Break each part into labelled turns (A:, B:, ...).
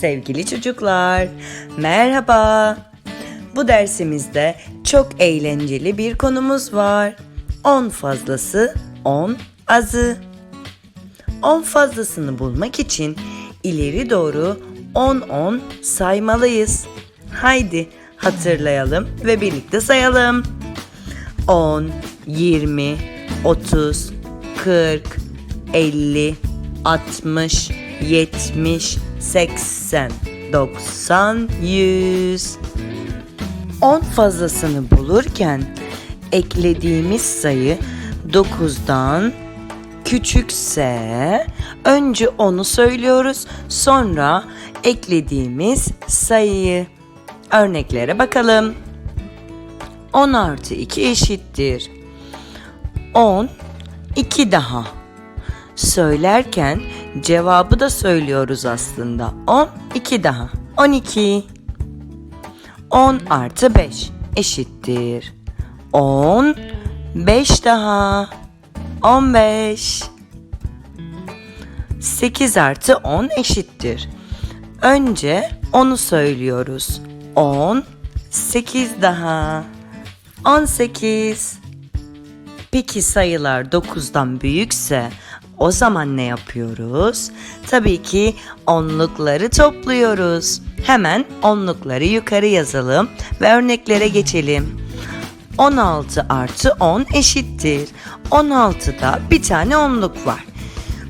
A: Sevgili çocuklar, merhaba. Bu dersimizde çok eğlenceli bir konumuz var. 10 fazlası, 10 azı. 10 fazlasını bulmak için ileri doğru 10-10 saymalıyız. Haydi hatırlayalım ve birlikte sayalım. 10, 20, 30, 40, 50, 60, 70, 80, 90, 100. 10 fazlasını bulurken eklediğimiz sayı 9'dan küçükse önce onu söylüyoruz sonra eklediğimiz sayıyı. Örneklere bakalım. 10 artı 2 eşittir. 10, 2 daha. Söylerken cevabı da söylüyoruz aslında. 10, 2 daha. 12. 10 artı 5 eşittir. 10, 5 daha. 15. 8 artı 10 eşittir. Önce onu söylüyoruz. 10, 8 daha. 18. Peki sayılar 9'dan büyükse o zaman ne yapıyoruz? Tabii ki onlukları topluyoruz. Hemen onlukları yukarı yazalım ve örneklere geçelim. 16 artı 10 eşittir. 16'da bir tane onluk var.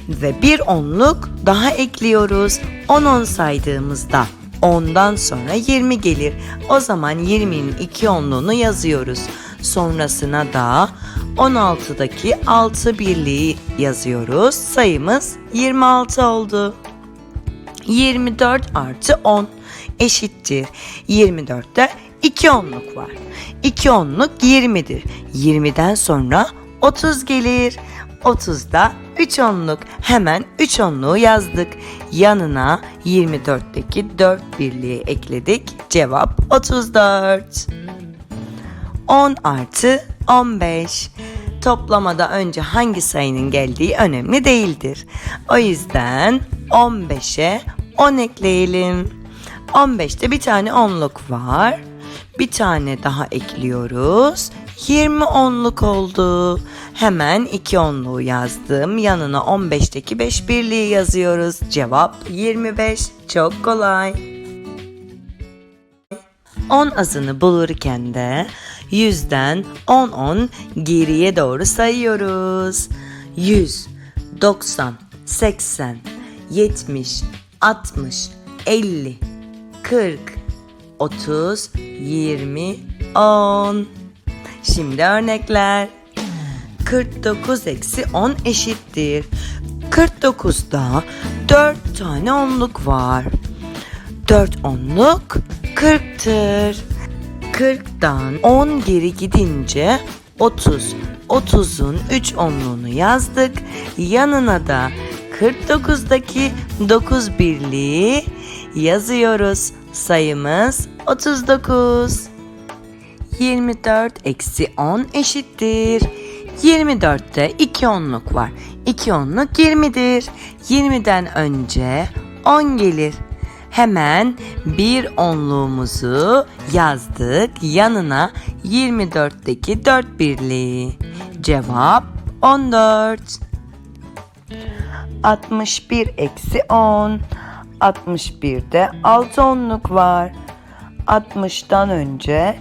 A: Ve bir onluk daha ekliyoruz. 10 10 saydığımızda 10'dan sonra 20 gelir. O zaman 20'nin iki onluğunu yazıyoruz. Sonrasına da 16'daki 6 birliği yazıyoruz. Sayımız 26 oldu. 24 artı 10 eşittir. 24'te 2 onluk var. 2 onluk 20'dir. 20'den sonra 30 gelir. 30'da 3 onluk. Hemen 3 onluğu yazdık. Yanına 24'teki 4 birliği ekledik. Cevap 34. 10 artı 15. Toplamada önce hangi sayının geldiği önemli değildir. O yüzden 15'e 10 ekleyelim. 15'te bir tane onluk var. Bir tane daha ekliyoruz. 20 onluk oldu. Hemen 2 onluğu yazdım. Yanına 15'teki 5 birliği yazıyoruz. Cevap 25. Çok kolay. 10 azını bulurken de 100'den 10 10 geriye doğru sayıyoruz. 100, 90, 80, 70, 60, 50, 40, 30, 20, 10. Şimdi örnekler. 49 eksi 10 eşittir. 49'da 4 tane onluk var. 4 onluk 40'tır. 40'dan 10 geri gidince 30. 30'un 3 onluğunu yazdık. Yanına da 49'daki 9 birliği yazıyoruz. Sayımız 39. 24 eksi 10 eşittir. 24'te 2 onluk var. 2 onluk 20'dir. 20'den önce 10 gelir. Hemen bir onluğumuzu yazdık. Yanına 24'teki 4 birliği. Cevap 14. 61 eksi 10. 61'de 6 onluk var. 60'tan önce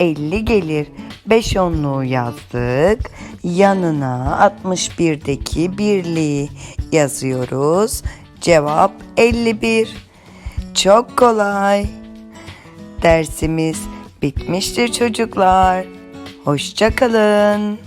A: 50 gelir. 5 onluğu yazdık. Yanına 61'deki birliği yazıyoruz. Cevap 51. Çok kolay. Dersimiz bitmiştir çocuklar. Hoşça kalın.